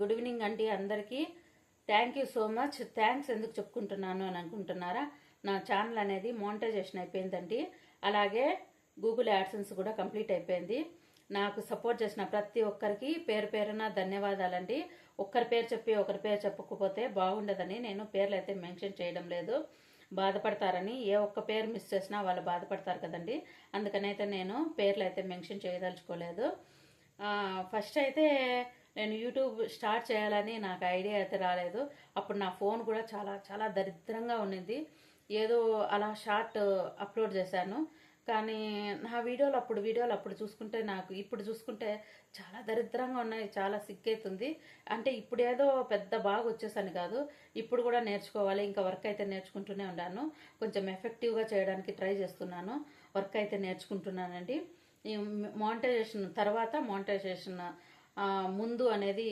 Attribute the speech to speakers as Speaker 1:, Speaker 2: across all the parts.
Speaker 1: Good evening అండి అందరికీ. Thank you so much thanks ఎందుకు చెప్పుకుంటున్నాను అని అనుకుంటున్నారా? నా ఛానల్ అనేది మోనిటైజేషన్ అయిపోయిందండి. అలాగే గూగుల్ యాడ్సెన్స్ కూడా కంప్లీట్ అయిపోయింది. నాకు సపోర్ట్ చేసిన ప్రతి ఒక్కరికి పేరు పేరున ధన్యవాదాలండి. ఒక్కరి పేరు చెప్పి ఒకరి పేరు చెప్పకపోతే బాగుండదని నేను పేర్లు అయితే మెన్షన్ చేయడం లేదు. బాధపడతారని ఏ ఒక్క పేరు మిస్ చేసినా వాళ్ళు బాధపడతారు కదండి. అందుకనైతే నేను పేర్లు అయితే మెన్షన్ చేయదలుచుకోలేదు. ఫస్ట్ అయితే నేను యూట్యూబ్ స్టార్ట్ చేయాలని నాకు ఐడియా అయితే రాలేదు. అప్పుడు నా ఫోన్ కూడా చాలా చాలా దరిద్రంగా ఉన్నింది. ఏదో అలా షార్ట్ అప్లోడ్ చేశాను. కానీ నా వీడియోలు అప్పుడు వీడియోలు అప్పుడు చూసుకుంటే నాకు ఇప్పుడు చూసుకుంటే చాలా దరిద్రంగా ఉన్నాయి చాలా సిగ్గైతుంది. అంటే ఇప్పుడు ఏదో పెద్ద బాగా వచ్చేసాను కాదు. ఇప్పుడు కూడా నేర్చుకోవాలి ఇంకా వర్క్ అయితే నేర్చుకుంటూనే ఉన్నాను. కొంచెం ఎఫెక్టివ్గా చేయడానికి ట్రై చేస్తున్నాను వర్క్ అయితే నేర్చుకుంటున్నానండి. మానిటైజేషన్ తర్వాత మానిటైజేషన్ ముందు అనేది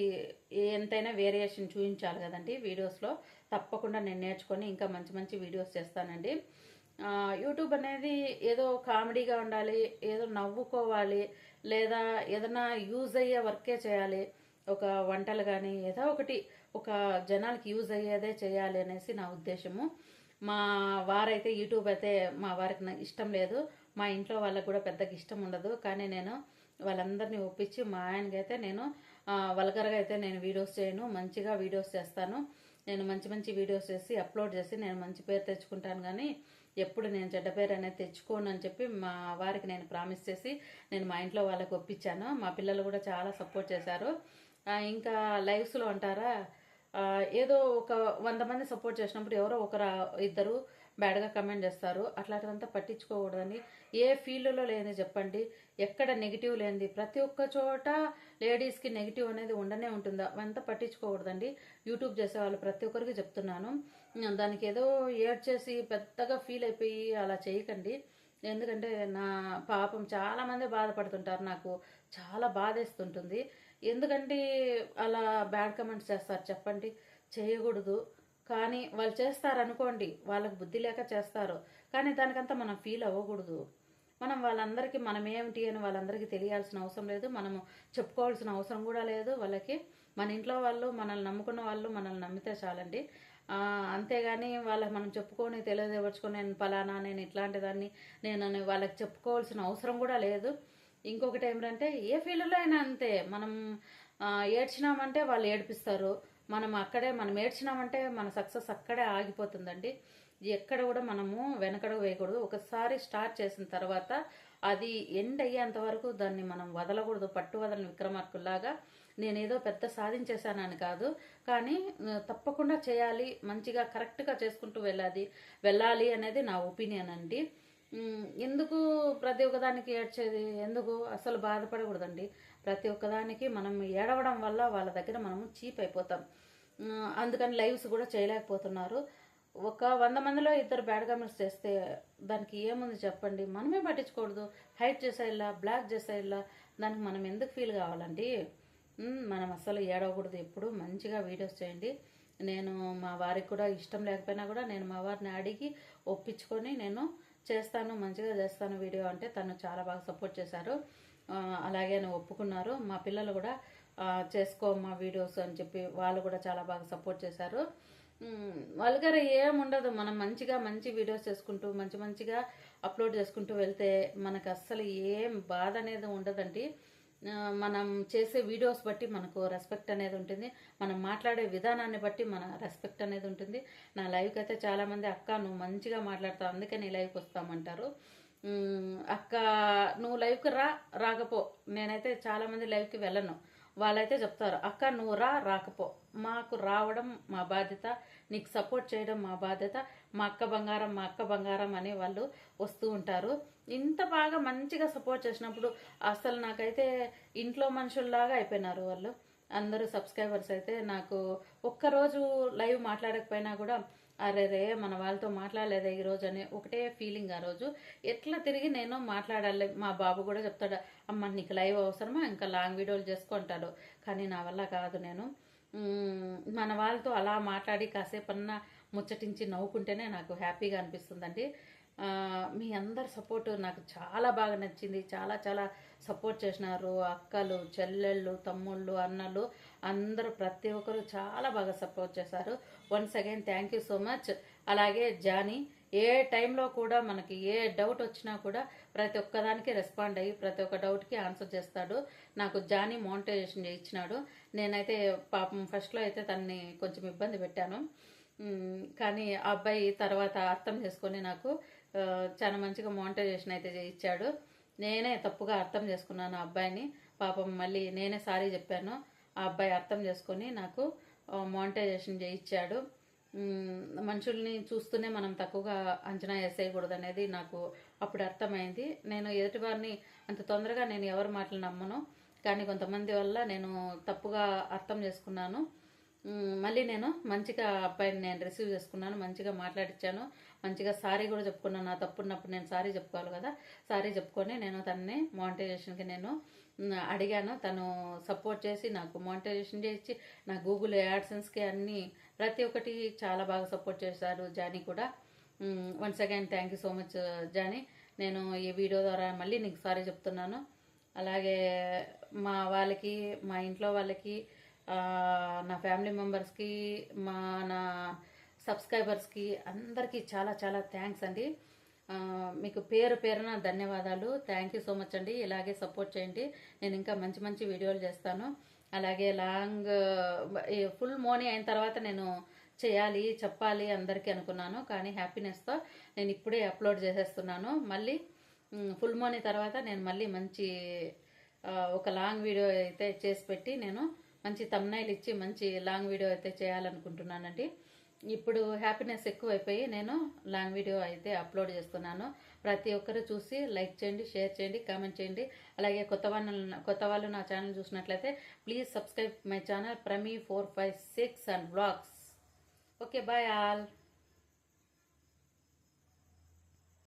Speaker 1: ఎంతైనా వేరియేషన్ చూపించాలి కదండి వీడియోస్లో. తప్పకుండా నేను నేర్చుకొని ఇంకా మంచి మంచి వీడియోస్ చేస్తానండి. యూట్యూబ్ అనేది ఏదో కామెడీగా ఉండాలి ఏదో నవ్వుకోవాలి లేదా ఏదైనా యూజ్ అయ్యే వర్కే చేయాలి. ఒక వంటలు కానీ ఏదో ఒకటి ఒక జనాలకి యూజ్ అయ్యేదే చేయాలి అనేసి నా ఉద్దేశము. మా వారైతే యూట్యూబ్ అయితే మా వారికి నాకు ఇష్టం లేదు. మా ఇంట్లో వాళ్ళకి కూడా పెద్దగా ఇష్టం ఉండదు. కానీ నేను వాళ్ళందరినీ ఒప్పించి మా ఆయనకైతే నేను వల్గర్గా అయితే నేను వీడియోస్ చేయను మంచిగా వీడియోస్ చేస్తాను. నేను మంచి మంచి వీడియోస్ చేసి అప్లోడ్ చేసి నేను మంచి పేరు తెచ్చుకుంటాను కానీ ఎప్పుడు నేను చెడ్డ పేరు అనేది తెచ్చుకోను అని చెప్పి మా వారికి నేను ప్రామిస్ చేసి నేను మా ఇంట్లో వాళ్ళకి ఒప్పించాను. మా పిల్లలు కూడా చాలా సపోర్ట్ చేశారు. ఇంకా లైవ్స్లో అంటారా ఏదో ఒక వంద మంది సపోర్ట్ చేసినప్పుడు ఎవరో ఒకరు ఇద్దరు బ్యాడ్గా కమెంట్ చేస్తారు. అట్లాంటిదంతా పట్టించుకోకూడదని ఏ ఫీల్డ్లో లేని చెప్పండి. ఎక్కడ నెగిటివ్ లేనిది. ప్రతి ఒక్క చోట లేడీస్కి నెగిటివ్ అనేది ఉండనే ఉంటుందా? అవంతా పట్టించుకోకూడదండి. యూట్యూబ్ చేసే వాళ్ళు ప్రతి ఒక్కరికి చెప్తున్నాను. దానికి ఏదో ఏడ్ చేసి పెద్దగా ఫీల్ అయిపోయి అలా చేయకండి. ఎందుకంటే నా పాపం చాలా మంది బాధపడుతుంటారు నాకు. చాలా బాధేస్తుంటుంది. ఎందుకంటే అలా బ్యాడ్ కమెంట్స్ చేస్తారు. చెప్పండి. చేయకూడదు. కానీ వాళ్ళు చేస్తారు అనుకోండి వాళ్ళకి బుద్ధి లేక చేస్తారు. కానీ దానికంతా మనం ఫీల్ అవ్వకూడదు. మనం వాళ్ళందరికీ మనం ఏమిటి అని వాళ్ళందరికీ తెలియాల్సిన అవసరం లేదు. మనము చెప్పుకోవాల్సిన అవసరం కూడా లేదు వాళ్ళకి. మన ఇంట్లో వాళ్ళు మనల్ని నమ్ముకున్న వాళ్ళు మనల్ని నమ్మితే చాలండి. అంతేగాని వాళ్ళకి మనం చెప్పుకొని తెలియజేయవచ్చుకొని నేను పలానా నేను ఇట్లాంటి దాన్ని నేను వాళ్ళకి చెప్పుకోవాల్సిన అవసరం కూడా లేదు. ఇంకొకటి ఏమిటంటే ఏ ఫీల్డ్లో అయినా అంతే. మనం ఏడ్చినామంటే వాళ్ళు ఏడిపిస్తారు. మనం అక్కడే మనం ఏడ్చినామంటే మన సక్సెస్ అక్కడే ఆగిపోతుందండి. ఎక్కడ కూడా మనము వెనకడుగు వేయకూడదు. ఒకసారి స్టార్ట్ చేసిన తర్వాత అది ఎండ్ అయ్యేంత వరకు దాన్ని మనం వదలకూడదు. పట్టు వదలని విక్రమార్కుల్లాగా నేనేదో పెద్ద సాధించేశానని కాదు. కానీ తప్పకుండా చేయాలి. మంచిగా కరెక్ట్గా చేసుకుంటూ వెళ్ళాలి వెళ్ళాలి అనేది నా ఒపీనియన్ అండి. ఎందుకు ప్రతి ఒక్కదానికి ఏడ్చేది? ఎందుకు? అసలు బాధపడకూడదండి. ప్రతి ఒక్కదానికి మనం ఏడవడం వల్ల వాళ్ళ దగ్గర మనము చీప్ అయిపోతాం. అందుకని లైవ్స్ కూడా చేయలేకపోతున్నారు. ఒక వంద మందిలో ఇద్దరు బ్యాడ్ కామెంట్స్ చేస్తే దానికి ఏముంది చెప్పండి? మనమే పట్టించుకూడదు హైట్ చేసేలా బ్లాక్ చేసేలా దానికి మనం ఎందుకు ఫీల్ కావాలండి? మనం అస్సలు ఏడవకూడదు. ఎప్పుడు మంచిగా వీడియోస్ చేయండి. నేను మా వారికి కూడా ఇష్టం లేకపోయినా కూడా నేను మా వారిని అడిగి ఒప్పించుకొని నేను చేస్తాను మంచిగా చేస్తాను వీడియో అంటే తను చాలా బాగా సపోర్ట్ చేశారు. అలాగే అని ఒప్పుకున్నారు. మా పిల్లలు కూడా చేసుకో మా వీడియోస్ అని చెప్పి వాళ్ళు కూడా చాలా బాగా సపోర్ట్ చేశారు. వాళ్ళ దగ్గర మనం మంచిగా మంచి వీడియోస్ చేసుకుంటూ మంచి మంచిగా అప్లోడ్ చేసుకుంటూ వెళ్తే మనకు అస్సలు ఏం బాధ అనేది ఉండదండి. మనం చేసే వీడియోస్ బట్టి మనకు రెస్పెక్ట్ అనేది ఉంటుంది. మనం మాట్లాడే విధానాన్ని బట్టి మన రెస్పెక్ట్ అనేది ఉంటుంది. నా లైవ్కి అయితే చాలామంది అక్క నువ్వు మంచిగా మాట్లాడతావు అందుకే నీ లైవ్కి వస్తామంటారు. అక్క నువ్వు లైవ్కి రా రాకపో. నేనైతే చాలామంది లైవ్కి వెళ్ళను. వాళ్ళైతే చెప్తారు అక్క నువ్వు రా రాకపో. మాకు రావడం మా బాధ్యత నీకు సపోర్ట్ చేయడం మా బాధ్యత మా అక్క బంగారం మా అక్క బంగారం అనే వాళ్ళు వస్తూ ఉంటారు. ఇంత బాగా మంచిగా సపోర్ట్ చేసినప్పుడు అసలు నాకైతే ఇంట్లో మనుషుల్లాగా అయిపోయినారు వాళ్ళు. అందరూ సబ్స్క్రైబర్స్ అయితే నాకు ఒక్కరోజు లైవ్ మాట్లాడకపోయినా కూడా అరేరే మన వాళ్ళతో మాట్లాడలేదే ఈ రోజు అని ఒకటే ఫీలింగ్ ఆ రోజు. ఎట్లా తిరిగి నేను మాట్లాడాలి? మా బాబు కూడా చెప్తాడు అమ్మ నీకు లైవ్ అవసరమా? ఇంకా లాంగ్ వీడియోలు చేసుకుంటాడు. కానీ నా వల్ల కాదు నేను. మన వాళ్ళతో అలా మాట్లాడి కాసేపన్నా ముచ్చటించి నవ్వుకుంటేనే నాకు హ్యాపీగా అనిపిస్తుందండి. మీ అందరి సపోర్ట్ నాకు చాలా బాగా నచ్చింది. చాలా చాలా సపోర్ట్ చేసినారు. అక్కలు చెల్లెళ్ళు తమ్ముళ్ళు అన్నలు అందరూ ప్రతి ఒక్కరు చాలా బాగా సపోర్ట్ చేశారు. Once again thank you so much. అలాగే జానీ ఏ టైంలో కూడా మనకి ఏ డౌట్ వచ్చినా కూడా ప్రతి ఒక్కదానికి రెస్పాండ్ అయ్యి ప్రతి ఒక్క డౌట్కి ఆన్సర్ చేస్తాడు. నాకు జానీ మోనిటైజేషన్ చేయించినాడు నేనైతే పాపం ఫస్ట్లో అయితే తనని కొంచెం ఇబ్బంది పెట్టాను. కానీ ఆ అబ్బాయి తర్వాత అర్థం చేసుకొని నాకు చాలా మంచిగా మోనిటైజేషన్ అయితే ఇచ్చాడు నేనే తప్పుగా అర్థం చేసుకున్నాను ఆ అబ్బాయిని. పాపం మళ్ళీ నేనే సారీ చెప్పాను. ఆ అబ్బాయి అర్థం చేసుకొని నాకు మోనిటైజేషన్ చేయించాడు మనుషుల్ని చూస్తూనే మనం తక్కువగా అంచనా వేసేయకూడదు అనేది నాకు అప్పుడు అర్థమైంది. నేను ఎదుటివారిని అంత తొందరగా నేను ఎవరి మాటలు నమ్మను. కానీ కొంతమంది వల్ల నేను తప్పుగా అర్థం చేసుకున్నాను. మళ్ళీ నేను మంచిగా అబ్బాయిని నేను రిసీవ్ చేసుకున్నాను మంచిగా మాట్లాడించాను మంచిగా సారీ కూడా చెప్పుకున్నాను. నా తప్పున్నప్పుడు నేను సారీ చెప్పుకోవాలి కదా సారీ చెప్పుకొని నేను తనని మానిటైజేషన్కి నేను అడిగాను. తను సపోర్ట్ చేసి నాకు మానిటైజేషన్ చేసి నా గూగుల్ యాడ్సెన్స్కి అన్ని ప్రతి ఒక్కటి చాలా బాగా సపోర్ట్ చేశారు జానీ కూడా. Once again thank you so much Jani. నేను ఈ వీడియో ద్వారా మళ్ళీ నీకు సారీ చెప్తున్నాను. అలాగే మా వాళ్ళకి మా ఇంట్లో వాళ్ళకి నా ఫ్యామిలీ మెంబర్స్కి మా నా సబ్స్క్రైబర్స్కి అందరికీ చాలా చాలా థ్యాంక్స్ అండి. మీకు పేరు పేరున ధన్యవాదాలు. థ్యాంక్ యూ సో మచ్ అండి. ఇలాగే సపోర్ట్ చేయండి. నేను ఇంకా మంచి మంచి వీడియోలు చేస్తాను. అలాగే లాంగ్ ఫుల్ మోనీ అయిన తర్వాత నేను చేయాలి చెప్పాలి అందరికీ అనుకున్నాను. కానీ హ్యాపీనెస్తో నేను ఇప్పుడే అప్లోడ్ చేసేస్తున్నాను. మళ్ళీ ఫుల్ మోనీ తర్వాత నేను మళ్ళీ మంచి ఒక లాంగ్ వీడియో అయితే చేసి పెట్టి నేను మంచి తమ్నైల్ ఇచ్చి మంచి లాంగ్ వీడియో అయితే చేయాలనుకుంటున్నానండి. ఇప్పుడు హ్యాపీనెస్ ఎక్కువైపోయి నేను లాంగ్ వీడియో అయితే అప్లోడ్ చేస్తున్నాను. ప్రతి ఒక్కరు చూసి లైక్ చేయండి షేర్ చేయండి కామెంట్ చేయండి. అలాగే కొత్త వాళ్ళు కొత్త వాళ్ళు నా ఛానల్ చూసినట్లయితే please subscribe my channel Prami four five six and blogs okay bye all